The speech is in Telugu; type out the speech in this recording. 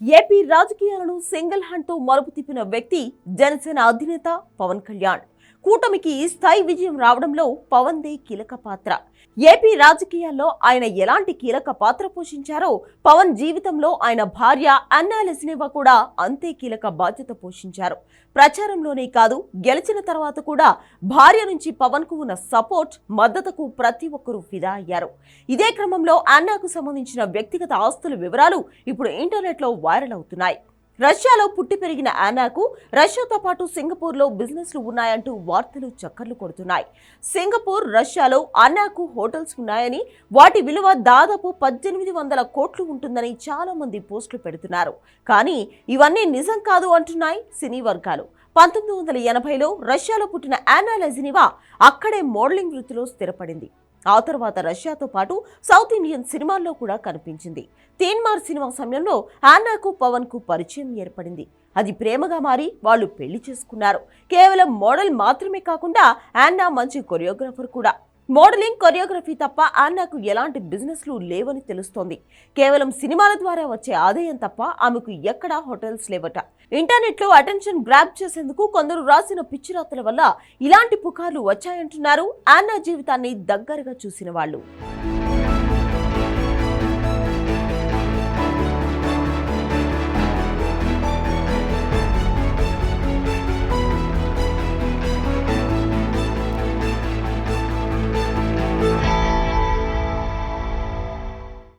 ఏపీ రాజకీయాలను సింగిల్ హ్యాండ్తో మలుపు తిప్పిన వ్యక్తి జనసేన అధినేత పవన్ కళ్యాణ్. కూటమికి స్థాయి విజయం రావడంలో పవన్ దే కీలక పాత్ర. ఏపీ రాజకీయాల్లో ఆయన ఎలాంటి కీలక పాత్ర పోషించారో పవన్ జీవితంలో ఆయన భార్య అన్నా లెసినేవా కూడా అంతే కీలక బాధ్యత పోషించారు. ప్రచారంలోనే కాదు గెలిచిన తర్వాత కూడా భార్య నుంచి పవన్కు ఉన్న సపోర్ట్ మద్దతుకు ప్రతి ఒక్కరూ ఫిదా అయ్యారు. ఇదే క్రమంలో అన్నాకు సంబంధించిన వ్యక్తిగత ఆస్తుల వివరాలు ఇప్పుడు ఇంటర్నెట్లో వైరల్ అవుతున్నాయి. రష్యాలో పుట్టి పెరిగిన ఆనాకు రష్యాతో పాటు సింగపూర్లో బిజినెస్లు ఉన్నాయంటూ వార్తలు చక్కర్లు కొడుతున్నాయి. సింగపూర్ రష్యాలో అన్నాకు హోటల్స్ ఉన్నాయని వాటి విలువ దాదాపు పద్దెనిమిది వందల కోట్లు ఉంటుందని చాలా మంది పోస్టులు పెడుతున్నారు. కానీ ఇవన్నీ నిజం కాదు అంటున్నాయి సినీ వర్గాలు. పంతొమ్మిది వందల ఎనభైలో రష్యాలో పుట్టిన ఆనా లెజినివా అక్కడే మోడలింగ్ వృత్తిలో స్థిరపడింది. ఆ తర్వాత రష్యాతో పాటు సౌత్ ఇండియన్ సినిమాల్లో కూడా కనిపించింది. తేన్మార్ సినిమా సమయంలో ఆన్నాకు పవన్కు పరిచయం ఏర్పడింది. అది ప్రేమగా మారి వాళ్ళు పెళ్ళి చేసుకున్నారు. కేవలం మోడల్ మాత్రమే కాకుండా ఆన్నా మంచి కొరియోగ్రాఫర్ కూడా. మోడలింగ్ కొరియోగ్రఫీ తప్ప ఆన్నాకు ఎలాంటి బిజినెస్లు లేవని తెలుస్తోంది. కేవలం సినిమాల ద్వారా వచ్చే ఆదాయం తప్ప ఆమెకు ఎక్కడా హోటల్స్ లేవట. ఇంటర్నెట్లో అటెన్షన్ గ్రాప్ చేసేందుకు కొందరు రాసిన పిచ్చిరాతల వల్ల ఇలాంటి పుకార్లు వచ్చాయంటున్నారు. ఆన్నా జీవితాన్ని దగ్గరగా చూసిన వాళ్ళు.